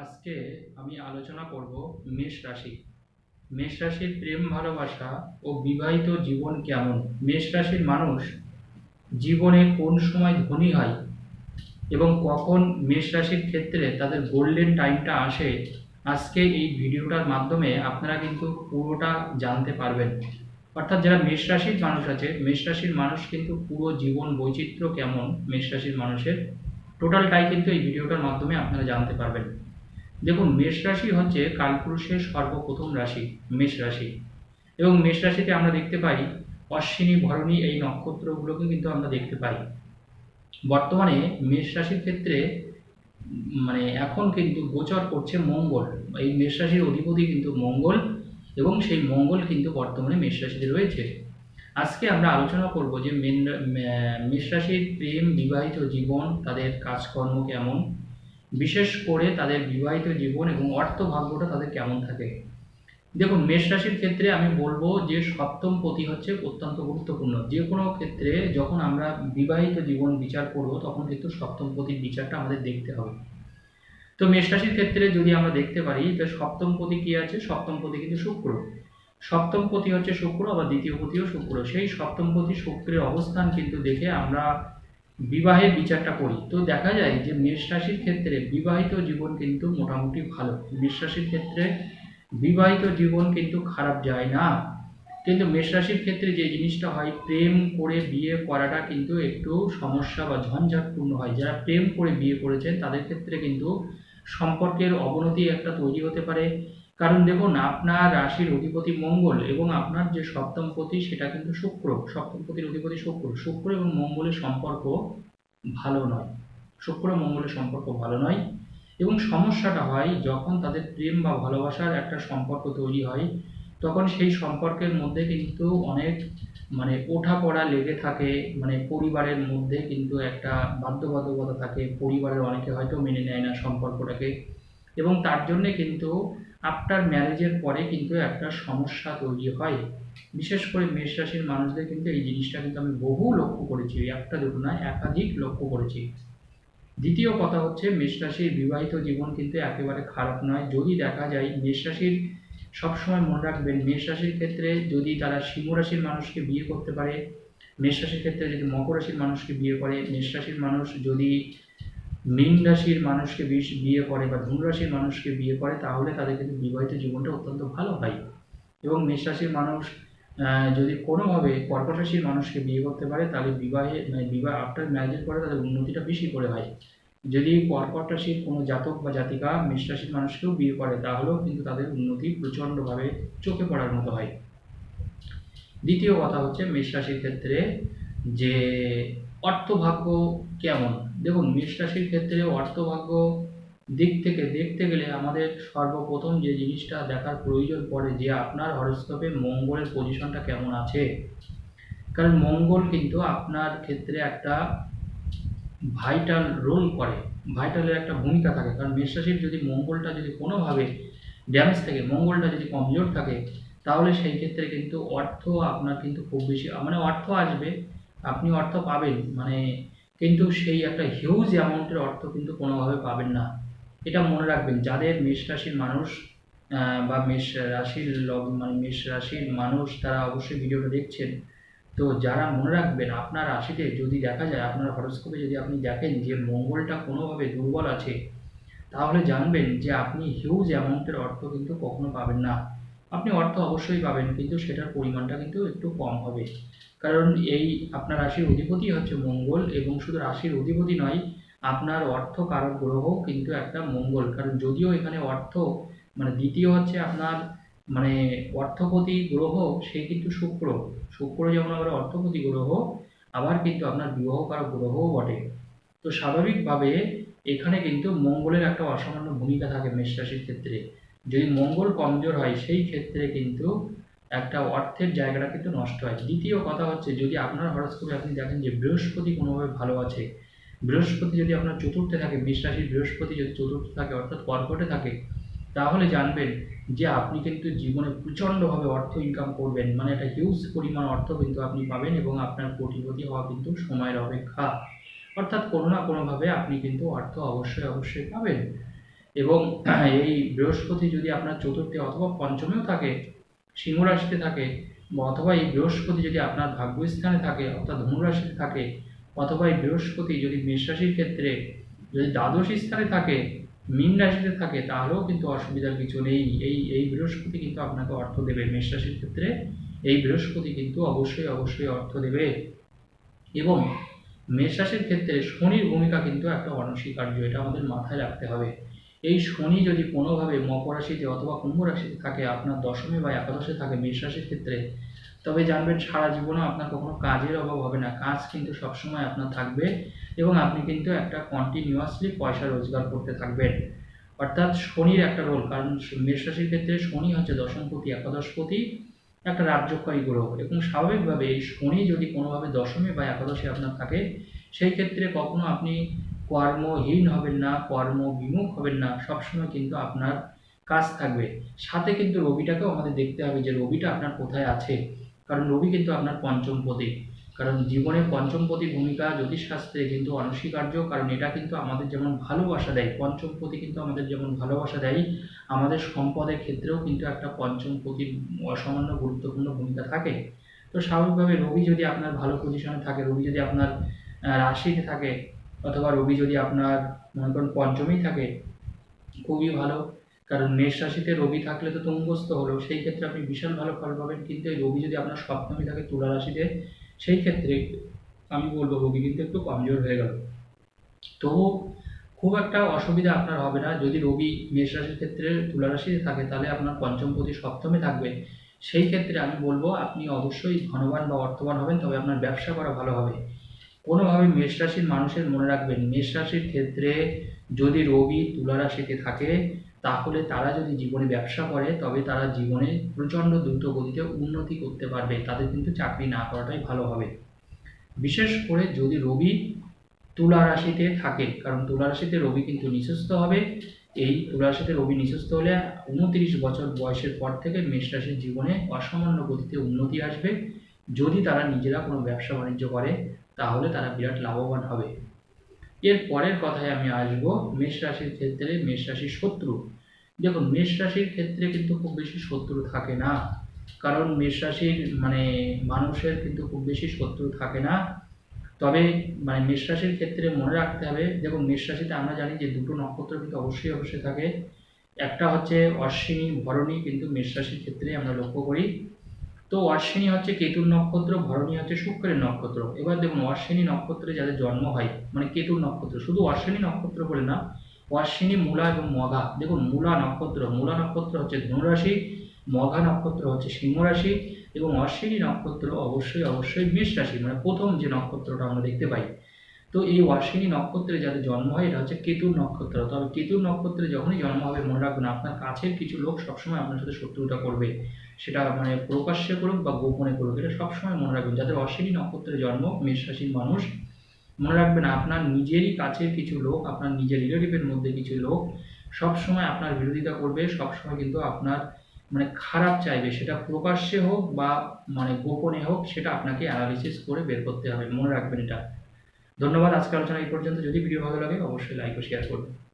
আজকে আমি আলোচনা করব মেষ রাশি। মেষ রাশির প্রেম ভালোবাসা ও বিবাহিত জীবন কেমন? মেষ রাশির মানুষ জীবনে কোন সময় ধনী হয় এবং কখন মেষ রাশির ক্ষেত্রে তাদের গোল্ডেন টাইমটা আসে, আজকে এই ভিডিওটার মাধ্যমে আপনারা কিন্তু পুরোটা জানতে পারবেন। অর্থাৎ যারা মেষ রাশির মানুষ আছে, মেষ রাশির মানুষ কিন্তু পুরো জীবন বৈচিত্র্য কেমন? মেষ রাশির মানুষের টোটালটাই কিন্তু এই ভিডিওটার মাধ্যমে আপনারা জানতে পারবেন। দেখুন, মেষ রাশি হচ্ছে কালপুরুষের সর্বপ্রথম রাশি, মেষ রাশি। এবং মেষ রাশিতে আমরা দেখতে পাই, অশ্বিনী, ভরণী এই নক্ষত্রগুলোকে কিন্তু আমরা দেখতে পাই। বর্তমানে মেষ রাশির ক্ষেত্রে মানে এখন কিন্তু গোচর করছে মঙ্গল। এই মেষ রাশির অধিপতি কিন্তু মঙ্গল এবং সেই মঙ্গল কিন্তু বর্তমানে মেষ রাশিতে রয়েছে। আজকে আমরা আলোচনা করব যে মেন মেষ রাশির প্রেম, বিবাহিত জীবন, তাদের কাজকর্ম কেমন বিশেষ করে তাদের বিবাহিত জীবন এবং অর্থ ভাগ্যটা তাদের কেমন থাকে? দেখুন, মেষ রাশির ক্ষেত্রে আমি বলব যে সপ্তম পতি হচ্ছে অত্যন্ত গুরুত্বপূর্ণ। যে কোনো ক্ষেত্রে যখন আমরা বিবাহিত জীবন বিচার করব, তখন কিন্তু সপ্তম পতির বিচারটা আমাদের দেখতে হবে। তো মেষ রাশির ক্ষেত্রে যদি আমরা দেখতে পারি যে সপ্তম পতি কি আছে? সপ্তম পতি কিন্তু শুক্র। সপ্তম পতি হচ্ছে শুক্র, আবার দ্বিতীয় পতিও শুক্র। সেই সপ্তম পতি শুক্রের অবস্থান কিন্তু দেখে আমরা বিবাহের বিচারটা করি। তো দেখা যায় যে মেষ রাশির ক্ষেত্রে বিবাহিত জীবন কিন্তু মোটামুটি ভালো। মেষ রাশির ক্ষেত্রে বিবাহিত জীবন কিন্তু খারাপ যায় না। কিন্তু মেষ রাশির ক্ষেত্রে যে জিনিসটা হয়, প্রেম করে বিয়ে করাটা কিন্তু একটু সমস্যা বা ঝঞ্ঝাটপূর্ণ হয়। যারা প্রেম করে বিয়ে করেছেন, তাদের ক্ষেত্রে কিন্তু সম্পর্কের অবনতি একটা তৈরি হতে পারে। কারণ দেখুন, আপনার রাশির অধিপতি মঙ্গল এবং আপনার যে সপ্তম পতি সেটা কিন্তু শুক্র। সপ্তম পতির অধিপতি শুক্র। শুক্র এবং মঙ্গলের সম্পর্ক ভালো নয়। শুক্র মঙ্গলের সম্পর্ক ভালো নয় এবং সমস্যাটা হয়, যখন তাদের প্রেম বা ভালোবাসার একটা সম্পর্ক তৈরি হয়, তখন সেই সম্পর্কের মধ্যে কিন্তু অনেক মানে ওঠাপড়া লেগে থাকে মানে পরিবারের মধ্যে কিন্তু একটা বাধ্যবাধকতা থাকে। পরিবারের অনেকে হয়তো মেনে নেয় না সম্পর্কটাকে এবং তার জন্যে কিন্তু আফটার ম্যারেজের পরে কিন্তু একটা সমস্যা তৈরি হয়। বিশেষ করে মেষ রাশির মানুষদের কিন্তু এই জিনিসটা কিন্তু আমি বহু লক্ষ্য করেছি একটা দুটো না একাধিক লক্ষ্য করেছি। দ্বিতীয় কথা হচ্ছে, মেষ রাশির বিবাহিত জীবন কিন্তু একেবারে খারাপ নয়। যদি দেখা যায়, মেষ রাশির সবসময় মনে রাখবেন, মেষ রাশির ক্ষেত্রে যদি তারা সিংহ রাশির মানুষকে বিয়ে করতে পারে, মেষ রাশির ক্ষেত্রে যদি মকর রাশির মানুষকে বিয়ে করে, মেষ রাশির মানুষ যদি মীন রাশির মানুষকে বিয়ে করে বা ধনু রাশির মানুষকে বিয়ে করে, তাহলে তাদের কিন্তু বিবাহিত জীবনটা অত্যন্ত ভালো হয়। এবং মেষ রাশির মানুষ যদি কোনোভাবে কর্কট রাশির মানুষকে বিয়ে করতে পারে, তাহলে বিবাহে মানে বিবাহ আফটার ম্যারেজের পরে তাদের উন্নতিটা বেশি করে হয়। যদি কর্কট রাশির কোনো জাতক বা জাতিকা মেষ রাশির মানুষকেও বিয়ে করে, তাহলেও কিন্তু তাদের উন্নতি প্রচণ্ডভাবে চোখে পড়ার মতো হয়। দ্বিতীয় কথা হচ্ছে মেষ রাশির ক্ষেত্রে যে অর্থভাগ্য কেমন? দেখুন মেষ রাশির ক্ষেত্রে অর্থভাগ্য দিক থেকে দেখতে গেলে আমাদের সর্বপ্রথম যে জিনিসটা দেখার প্রয়োজন পড়ে, যে আপনার হরস্কোপে মঙ্গলের পজিশনটা কেমন আছে। কারণ মঙ্গল কিন্তু আপনার ক্ষেত্রে একটা ভাইটাল রোল করে, ভাইটালের একটা ভূমিকা থাকে। কারণ মেষ রাশির যদি মঙ্গলটা যদি কোনোভাবে ড্যামেজ থাকে, মঙ্গলটা যদি কমজোর থাকে, তাহলে সেই ক্ষেত্রে কিন্তু অর্থ আপনার কিন্তু খুব বেশি মানে অর্থ আসবে, আপনি অর্থ পাবেন। মানে কিন্তু সেই একটা হিউজ অ্যামাউন্টের অর্থ কিন্তু কোনোভাবে পাবেন না। এটা মনে রাখবেন, যাদের মেষ রাশির মানুষ বা মেষ রাশির লগ মানে মেষ রাশির মানুষ তারা অবশ্যই ভিডিওটা দেখছেন, তো যারা মনে রাখবেন আপনার রাশিতে যদি দেখা যায়, আপনার হরস্কোপে যদি আপনি দেখেন যে মঙ্গলটা কোনোভাবে দুর্বল আছে, তাহলে জানবেন যে আপনি হিউজ অ্যামাউন্টের অর্থ কিন্তু কখনো পাবেন না। আপনি অর্থ অবশ্যই পাবেন, কিন্তু সেটার পরিমাণটা কিন্তু একটু কম হবে। কারণ এই আপনার রাশির অধিপতি হচ্ছে মঙ্গল এবং শুধু রাশির অধিপতি নয়, আপনার অর্থ কারক গ্রহ কিন্তু একটা মঙ্গল। কারণ যদিও এখানে অর্থ মানে দ্বিতীয় হচ্ছে আপনার মানে অর্থপতি গ্রহ, সে কিন্তু শুক্র। শুক্র যেমন আবার অর্থপতি গ্রহ, আবার কিন্তু আপনার বিবাহ বিবাহকারক গ্রহও বটে। তো স্বাভাবিকভাবে এখানে কিন্তু মঙ্গলের একটা অসামান্য ভূমিকা থাকে মেষ রাশির ক্ষেত্রে। যদি মঙ্গল কমজোর হয়, সেই ক্ষেত্রে কিন্তু একটা অর্থের জায়গাটা কিন্তু নষ্ট হয়। দ্বিতীয় কথা হচ্ছে, যদি আপনার হরস্কোপে আপনি দেখেন যে বৃহস্পতি কোনোভাবে ভালো আছে, বৃহস্পতি যদি আপনার চতুর্থে থাকে মেষ রাশির বৃহস্পতি যদি চতুর্থে থাকে, অর্থাৎ কর্কটে থাকে, তাহলে জানবেন যে আপনি কিন্তু জীবনে প্রচণ্ডভাবে অর্থ ইনকাম করবেন মানে একটা হিউজ পরিমাণ অর্থ কিন্তু আপনি পাবেন এবং আপনার কোটিপতি হওয়া কিন্তু সময়ের অপেক্ষা। অর্থাৎ কোনো না কোনোভাবে আপনি কিন্তু অর্থ অবশ্যই অবশ্যই পাবেন। এবং এই বৃহস্পতি যদি আপনার চতুর্থে অথবা পঞ্চমেও থাকে সিংহ রাশিতে থাকে অথবা এই বৃহস্পতি যদি আপনার ভাগ্যস্থানে থাকে, অর্থাৎ ধনুরাশিতে থাকে, অথবা এই বৃহস্পতি যদি মেষ রাশির ক্ষেত্রে যদি দ্বাদশ স্থানে থাকে, মীন রাশিতে থাকে, তাহলেও কিন্তু অসুবিধার কিছু নেই। এই এই বৃহস্পতি কিন্তু আপনাকে অর্থ দেবে মেষ রাশির ক্ষেত্রে। এই বৃহস্পতি কিন্তু অবশ্যই অবশ্যই অর্থ দেবে। এবং মেষ রাশির ক্ষেত্রে শনির ভূমিকা কিন্তু একটা অনস্বীকার্য, এটা আমাদের মাথায় রাখতে হবে। এই শনি যদি কোনোভাবে মকর রাশিতে অথবা কুম্ভ রাশিতে থাকে, আপনার দশমে বা একাদশে থাকে মেষ রাশির ক্ষেত্রে, তবে জানবেন সারা জীবনে আপনার কখনো কাজের অভাব হবে না। কাজ কিন্তু সবসময় আপনার থাকবে এবং আপনি কিন্তু একটা কন্টিনিউয়াসলি পয়সা রোজগার করতে থাকবেন। অর্থাৎ শনির একটা রোল কারণ মেষ রাশির ক্ষেত্রে শনি হচ্ছে দশমপতি একাদশপতি একটা রাজ্যকারী গ্রহ। এবং স্বাভাবিকভাবে এই শনি যদি কোনোভাবে দশমে বা একাদশে আপনার থাকে, সেই ক্ষেত্রে কখনো আপনি কর্মহীন হবেন না, কর্ম বিমুখ হবেন না, সবসময় কিন্তু আপনার কাজ থাকবে। সাথে কিন্তু রবিটাকেও আমাদের দেখতে হবে যে রবিটা আপনার কোথায় আছে। কারণ রবি কিন্তু আপনার পঞ্চম পঞ্চমপতি কারণ জীবনে পঞ্চমপতি ভূমিকা জ্যোতিষশাস্ত্রে কিন্তু অনস্বীকার্য, কারণ এটা কিন্তু আমাদের যেমন ভালোবাসা দেয় পঞ্চমপতি কিন্তু আমাদের যেমন ভালোবাসা দেয়, আমাদের সম্পদের ক্ষেত্রেও কিন্তু একটা পঞ্চমপতির অসামান্য গুরুত্বপূর্ণ ভূমিকা থাকে। তো স্বাভাবিকভাবে রবি যদি আপনার ভালো পজিশনে থাকে, রবি যদি আপনার রাশিতে থাকে অথবা রবি যদি আপনার, মনে করেন পঞ্চমেই থাকে, খুবই ভালো। কারণ মেষ রাশিতে রবি থাকলে তো তুঙ্গস্থ হলো, সেই ক্ষেত্রে আপনি বিশাল ভালো ফল পাবেন। কিন্তু এই রবি যদি আপনার সপ্তমী থাকে তুলা রাশিতে, সেই ক্ষেত্রে আমি বলব রবি কিন্তু একটু কমজোর হয়ে গেল। তো খুব একটা অসুবিধা আপনার হবে না। যদি রবি মেষ রাশির ক্ষেত্রে তুলা রাশিতে থাকে, তাহলে আপনার পঞ্চম প্রতি সপ্তমে থাকবে। সেই ক্ষেত্রে আমি বলব আপনি অবশ্যই ধনবান বা অর্থবান হবেন, তবে আপনার ব্যবসা করা ভালো হবে। কোনোভাবে মেষ রাশির মানুষের মনে রাখবেন, মেষ রাশির ক্ষেত্রে যদি রবি তুলা রাশিতে থাকে, তাহলে তারা যদি জীবনে ব্যবসা করে, তবে তারা জীবনে প্রচণ্ড দ্রুত গতিতে উন্নতি করতে পারবে। তাদের কিন্তু চাকরি না করাটাই ভালো হবে। বিশেষ করে যদি রবি তুলা রাশিতে থাকে, কারণ তুলা রাশিতে রবি কিন্তু নিঃস্বস্ত হবে। এই তুলা রাশিতে রবি নিঃস্বস্ত হলে উনত্রিশ বছর বয়সের পর থেকে মেষ রাশির জীবনে অসামান্য গতিতে উন্নতি আসবে। যদি তারা নিজেরা কোনো ব্যবসা বাণিজ্য করে, তাহলে তারা বিরাট লাভবান হবে। এর পরের কথায় আমি আসব, মেষ রাশির ক্ষেত্রে মেষ রাশির শত্রু। দেখুন, মেষ রাশির ক্ষেত্রে কিন্তু খুব বেশি শত্রু থাকে না। কারণ মেষ রাশির মানে মানুষের কিন্তু খুব বেশি শত্রু থাকে না। তবে মানে মেষ রাশির ক্ষেত্রে মনে রাখতে হবে, দেখুন, মেষ রাশিতে আমরা জানি যে দুটো নক্ষত্র কিন্তু অবশ্যই অবশ্যই থাকে। একটা হচ্ছে অশ্বিনী, ভরণী কিন্তু মেষ রাশির ক্ষেত্রে আমরা লক্ষ্য করি। তো অশ্বিনী হচ্ছে কেতুর নক্ষত্র, ভরণী হচ্ছে শুক্রের নক্ষত্র। এবার দেখুন, অশ্বিনী নক্ষত্রে যাদের জন্ম হয় মানে কেতুর নক্ষত্র, শুধু অশ্বিনী নক্ষত্র বলে না, অশ্বিনী মূলা এবং মঘা দেখুন, মূলা নক্ষত্র মূলা নক্ষত্র হচ্ছে ধনুরাশি মঘা নক্ষত্র হচ্ছে সিংহ রাশি এবং অশ্বিনী নক্ষত্র অবশ্যই অবশ্যই মেষ রাশি মানে প্রথম যে নক্ষত্রটা আমরা দেখতে পাই। তো এই অশ্বিনী নক্ষত্রে যাদের জন্ম হয়, এটা হচ্ছে কেতুর নক্ষত্র। তবে কেতুর নক্ষত্রে যখনই জন্ম হবে, মনে রাখবেন আপনার কাছের কিছু লোক সবসময় আপনার সাথে শত্রুতা করবে। সেটা মানে প্রকাশ্যে করুক বা গোপনে করুক, এটা সবসময় মনে রাখবেন। যাদের অশ্বিনী নক্ষত্রে জন্ম মেষ রাশির মানুষ, মনে রাখবেন আপনার নিজেরই কাছের কিছু লোক, আপনার নিজের রিলেটিভের মধ্যে কিছু লোক সবসময় আপনার বিরোধিতা করবে, সবসময় কিন্তু আপনার মানে খারাপ চাইবে। সেটা প্রকাশ্যে হোক বা মানে গোপনে হোক, সেটা আপনাকে অ্যানালিসিস করে বের করতে হবে। মনে রাখবেন এটা। ধন্যবাদ আজকে আলোচনা এই পর্যন্ত। যদি ভিডিও ভালো লাগে, অবশ্যই লাইক ও শেয়ার করবেন।